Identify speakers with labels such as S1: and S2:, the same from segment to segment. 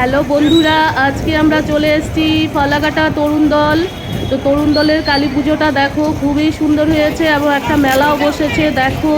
S1: Hello বন্ধুরা, আজকে আমরা চলে এসেছি ফলাকাটা তরুণ দল। তো তরুণ দলের কালী পুজোটা দেখো, খুবই সুন্দর হয়েছে এবং একটা মেলাও বসেছে, দেখো।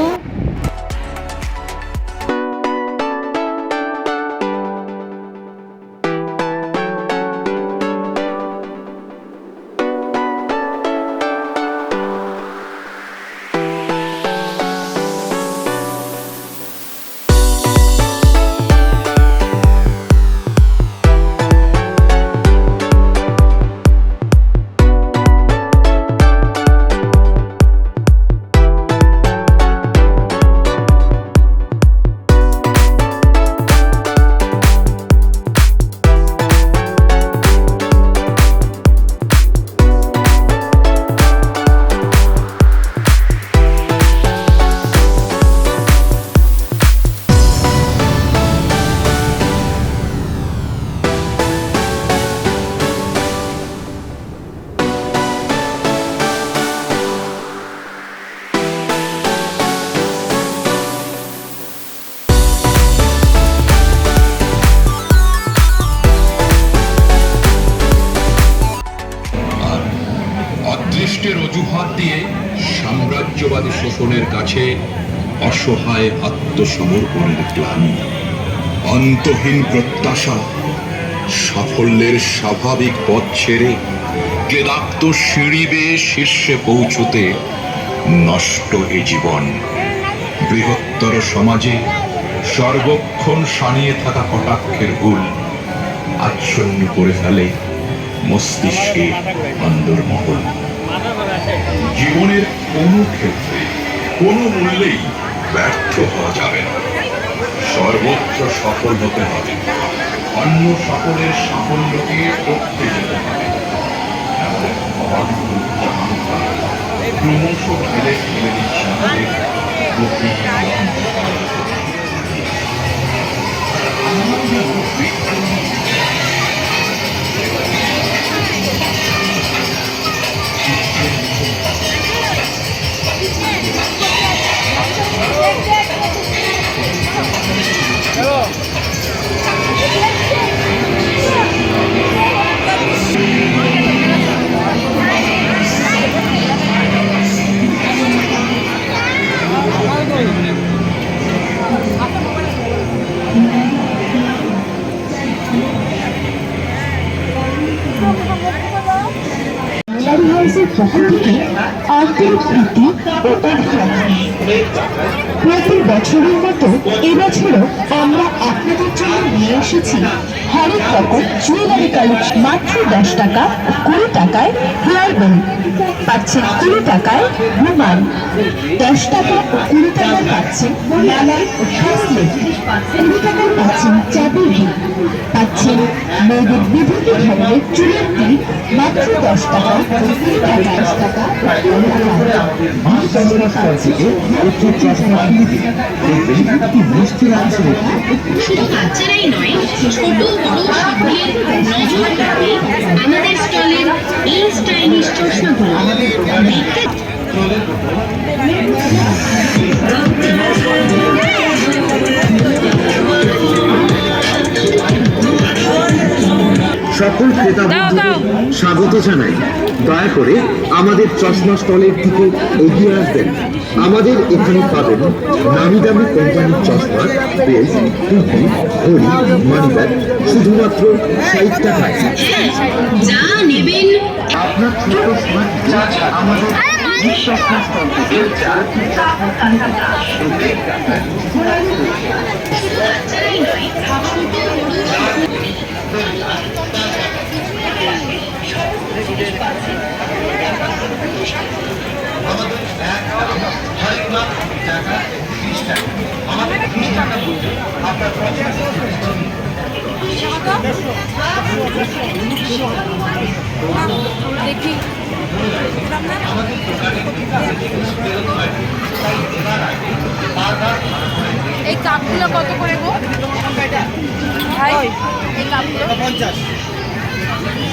S2: অদৃষ্টের অজুহাত দিয়ে সাম্রাজ্যবাদী শোষণের কাছে অসহায় আত্মসমর্পণের গ্লানি অন্তহীন প্রত্যাশা, সাফল্যের স্বাভাবিক পথ ছেড়ে ক্লেদাক্ত সিঁড়ি বেয়ে শীর্ষে পৌঁছতে নষ্ট এ জীবন। বৃহত্তর সমাজে সর্বক্ষণ সানিয়ে থাকা কটাক্ষের হুল আচ্ছন্ন করে ফেলে মস্তিষ্কে অন্দরমহল। জীবনের কোনো ক্ষেত্রে কোনো মূল্যেই ব্যর্থ হওয়া যাবে না। সর্বোচ্চ সফল হতে হবে। অন্য সকলের সাফল্যকে করতে যেতে হবে। ক্রমশ খেলে খেলে দিচ্ছে আমাদের
S3: আন্তরিক প্রীতি ও অভিনন্দন প্রতি বছরের মতো এবছরও আমরা আপনাদের জন্য নিয়ে এসেছি হরেক রকম জুয়েলারি কালেকশন। মাত্র দশ টাকা কুড়ি টাকায় হেয়ার বেল পাচ্ছেন কুড়ি টাকায় রুমাল। দশ টাকা ও কুড়ি টাকায় পাচ্ছেন মেলায় ও ব্রেসলেট কুড়ি টাকায় পাচ্ছেন চাবির পাচ্ছেন মেয়েদের বিভিন্ন ধরনের চুলের মাত্র দশ টাকা কুড়ি টাকা দশ টাকা
S4: থেকে চশমা কিনে দেখবেন একটি মিষ্টি অংশ
S5: শুধু বাচ্চারাই নয় ছোট বড় সকলের নজর কাড়বে আমাদের স্টলের এই স্টাইলিশ চশমাগুলো। দেখতে
S4: সকল ক্রেতা বন্ধুদের স্বাগত জানাই। দয়া করে আমাদের চশমা স্টলের দিকে এগিয়ে আসবেন। আমাদের এখানে পাবেন নামি দামি কোম্পানির চশমা বেল্ট টুপি ঘড়ি মানিব্যাগ শুধুমাত্র ষাট টাকায়।
S5: যা নেবেন।
S4: আপনার ছোট স্মার্ট আমাদের
S5: বড়
S1: এই কাপগুলো কত করে গো? এই কাপগুলো?